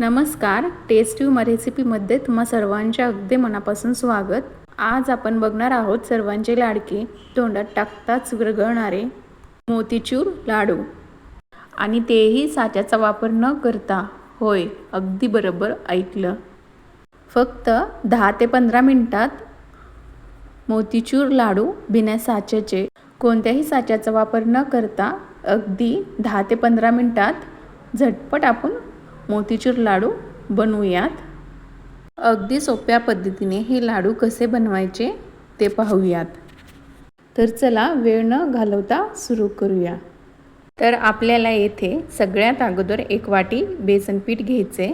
नमस्कार taste you रेसिपीमध्ये तुम्हा सर्वांचे अगदी मनापासून स्वागत. आज आपण बघणार आहोत सर्वांचे लाडके तोंडात टाकताच विरघळणारे मोतीचूर लाडू. आणि तेही साच्याचा वापर न करता होय अगदी बरोबर ऐकलं. फक्त दहा ते पंधरा मिनटात मोतीचूर लाडू बिना साच्याचे कोणत्याही साच्याचा वापर न करता अगदी दहा ते पंधरा मिनटात झटपट आपण मोतीचूर लाडू बनवूयात. अगदी सोप्या पद्धतीने हे लाडू कसे बनवायचे ते पाहूयात. तर चला वेळ न घालवता सुरू करूया. तर आपल्याला येथे सगळ्यात अगोदर एक वाटी बेसन पीठ घ्यायचे.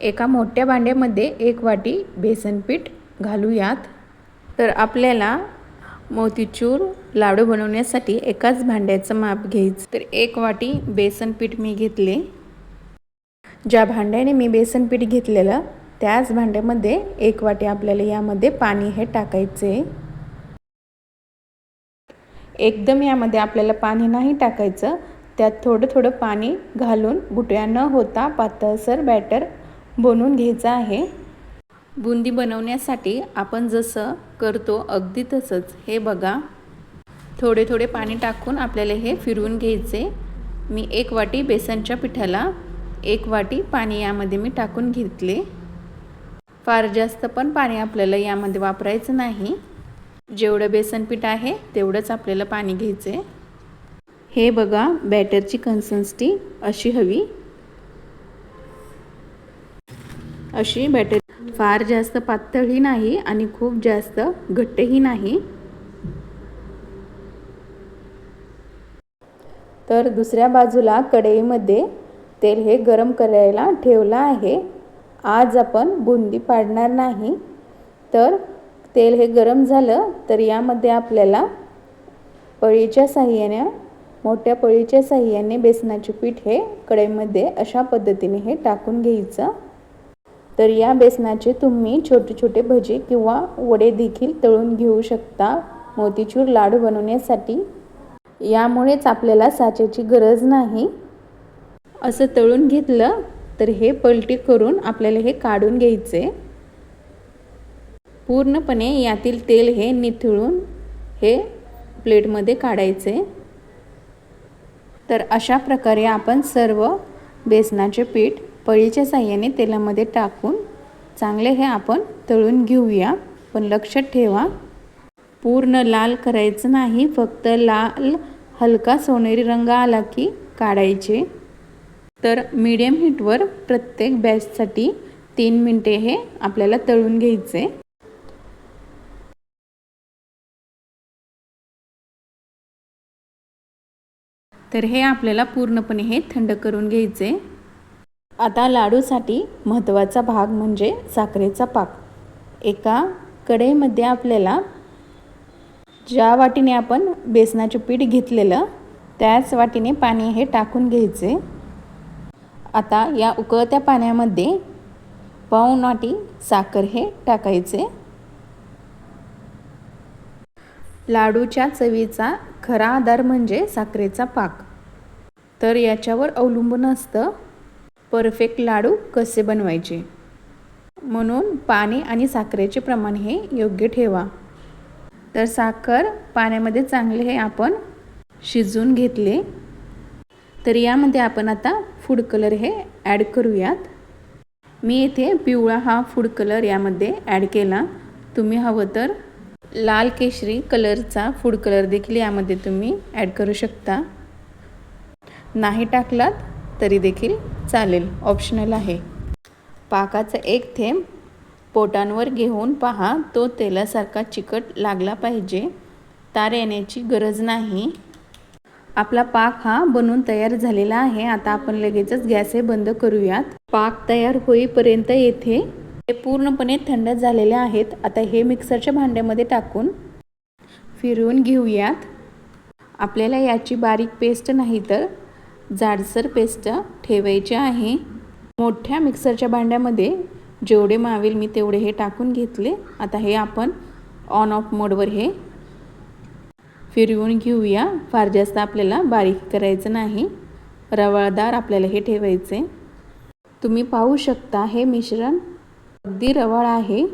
एका मोठ्या भांड्यामध्ये एक वाटी बेसन पीठ घालूयात. तर आपल्याला मोतीचूर लाडू बनवण्यासाठी एकाच भांड्याचं माप घ्यायचं. तर एक वाटी बेसन पीठ मी घेतले. ज्या भांड्याने मी बेसन पीठ घेतलेलं त्याच भांड्यामध्ये एक वाटी आपल्याला यामध्ये पाणी हे टाकायचे. एकदम यामध्ये आपल्याला पाणी नाही टाकायचं. त्यात थोडं थोडं पाणी घालून गुटळ्या न होता पातळसर बॅटर बनवून घ्यायचं आहे. बुंदी बनवण्यासाठी आपण जसं करतो अगदी तसंच. हे बघा. थोडे थोडे पाणी टाकून आपल्याला हे फिरवून घ्यायचे. मी एक वाटी बेसनच्या पिठाला एक वाटी पाणी यामध्ये मी टाकून घेतले. फार जास्त पण पाणी आपल्याला यामध्ये वापरायचं नाही. जेवढं बेसनपीठ आहे तेवढंच आपल्याला पाणी घ्यायचं आहे हे बघा बॅटरची कन्सिस्टन्सी अशी हवी. अशी बॅटर फार जास्त पातळही नाही आणि खूप जास्त घट्टही नाही. तर दुसऱ्या बाजूला कढईमध्ये तेल हे गरम करायला ठेवलं आहे. आज आपण बुंदी पाडणार नाही. तर तेल हे गरम झालं तर यामध्ये आपल्याला पळीच्या साह्याने मोठ्या पळीच्या साह्याने बेसनाचे पीठ हे कढईमध्ये अशा पद्धतीने हे टाकून घ्यायचं. तर या बेसनाचे तुम्ही छोटे छोटे भजे किंवा वडे देखील तळून घेऊ शकता. मोतीचूर लाडू बनवण्यासाठी. यामुळेच आपल्याला साच्याची गरज नाही. असं तळून घेतलं तर हे पलटी करून आपल्याला हे काढून घ्यायचे. पूर्णपणे यातील तेल हे निथळून हे प्लेटमध्ये काढायचे. तर अशा प्रकारे आपण सर्व बेसनाचे पीठ पळीच्या साह्याने तेलामध्ये टाकून चांगले हे आपण तळून घेऊया. पण लक्षात ठेवा पूर्ण लाल करायचं नाही फक्त लाल हलका सोनेरी रंग आला की काढायचे. तर मीडियम हीटवर प्रत्येक बॅचसाठी तीन मिनटे हे आपल्याला तळून घ्यायचे. तर हे आपल्याला पूर्णपणे हे थंड करून घ्यायचे. आता लाडूसाठी महत्त्वाचा भाग म्हणजे साखरेचा पाक. एका कढईमध्ये आपल्याला ज्या वाटीने आपण बेसनाचे पीठ घेतलेलं त्याच वाटीने पाणी हे टाकून घ्यायचे. आता या उकळत्या पाण्यामध्ये पावनाटी साखर हे टाकायचे. लाडूच्या चवीचा खरा आधार म्हणजे साखरेचा पाक. तर याच्यावर अवलंबून असतं परफेक्ट लाडू कसे बनवायचे? म्हणून पाणी आणि साखरेचे प्रमाण हे योग्य ठेवा. तर साखर पाण्यामध्ये चांगले हे आपण शिजवून घेतले. तर यामध्ये आपण आता फूड कलर हे ॲड करूयात. मी येथे पिवळा हा फूड कलर यामध्ये ॲड केला. तुम्ही हवं तर लाल केशरी कलरचा फूड कलर देखील यामध्ये तुम्ही ॲड करू शकता. नाही टाकलात तरी देखील चालेल ऑप्शनल आहे. पाकाचा एक थेंब पोटांवर घेऊन पहा तो तेलासारखा चिकट लागला पाहिजे. तार येण्याची गरज नाही. आपला पाक हा बनून तयार झालेला आहे. आता आपण लगेचच गॅस हे बंद करूयात. पाक तयार होईपर्यंत येथे हे पूर्णपणे थंड झालेले आहेत. आता हे मिक्सरच्या भांड्यामध्ये टाकून फिरवून घेऊयात. आपल्याला याची बारीक पेस्ट नाही तर जाडसर पेस्ट ठेवायची आहे. मोठ्या मिक्सरच्या भांड्यामध्ये जेवढे मावेल मी तेवढे हे टाकून घेतले. आता हे आपण ऑन ऑफ मोडवर हे फिरवून घेऊया. फार जास्त आपल्याला बारीक करायचं नाही. रवाळदार आपल्याला हे ठेवायचे. तुम्ही पाहू शकता हे मिश्रण अगदी रवाळ आहे.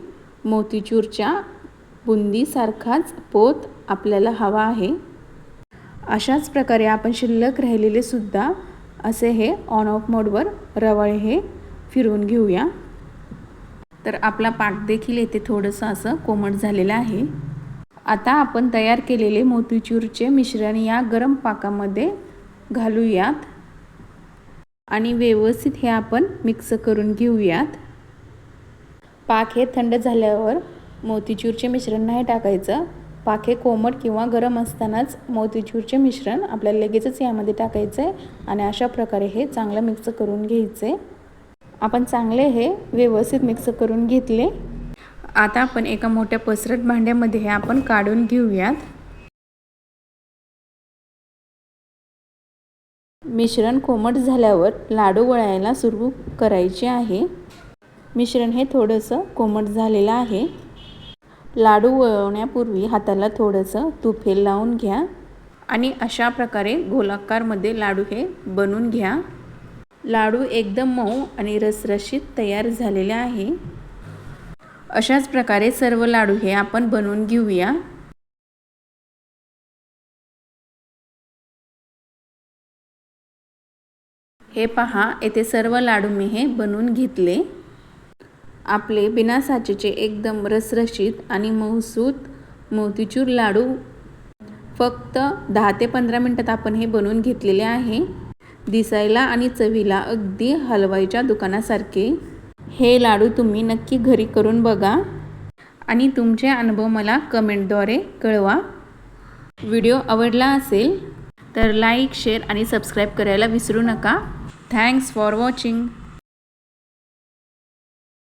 मोतीचूरच्या बुंदीसारखाच पोत आपल्याला हवा आहे. अशाच प्रकारे आपण शिल्लक राहिलेले सुद्धा असे हे ऑन ऑफ मोडवर रवाळे हे फिरवून घेऊया. तर आपला पाक देखील येथे थोडंसं असं कोमट झालेलं आहे. आता आपण तयार केलेले मोतीचूरचे मिश्रण या गरम पाकामध्ये घालूयात. आणि व्यवस्थित हे आपण मिक्स करून घेऊयात. पाक हे थंड झाल्यावर मोतीचूरचे मिश्रण नाही टाकायचं. पाक हे कोमट किंवा गरम असतानाच मोतीचूरचे मिश्रण आपल्याला लगेचच यामध्ये टाकायचं आहे आणि अशा प्रकारे हे चांगलं मिक्स करून घ्यायचं. आहे आपण चांगले हे व्यवस्थित मिक्स करून घेतले. आता आपण एका मोठ्या पसरट भांड्यामध्ये हे आपण काढून घेऊयात. मिश्रण कोमट झाल्यावर लाडू वळायला सुरू करायचे आहे. मिश्रण हे थोडंसं कोमट झालेलं आहे. लाडू वळवण्यापूर्वी हाताला थोडंसं तुफेल लावून घ्या आणि अशा प्रकारे गोलाकारमध्ये लाडू हे बनवून घ्या. लाडू एकदम मऊ आणि रसरशीत तयार झालेले आहे. अशाच प्रकारे सर्व लाडू हे आपण बनवून घेऊया. हे पहा येथे सर्व लाडू मी हे बनवून घेतले. आपले बिना साचेचे एकदम रसरशीत आणि मऊसूत मोतीचूर लाडू फक्त दहा ते पंधरा मिनटात आपण हे बनवून घेतलेले आहे. दिसायला आणि चवीला अगदी हलवाईच्या दुकानासारखे. हे लाडू तुम्ही नक्की घरी करून बघा. आणि तुमचे अनुभव मला कमेंटद्वारे कळवा. व्हिडिओ आवडला असेल तर लाईक शेअर आणि सबस्क्राईब करायला विसरू नका. Thanks for watching.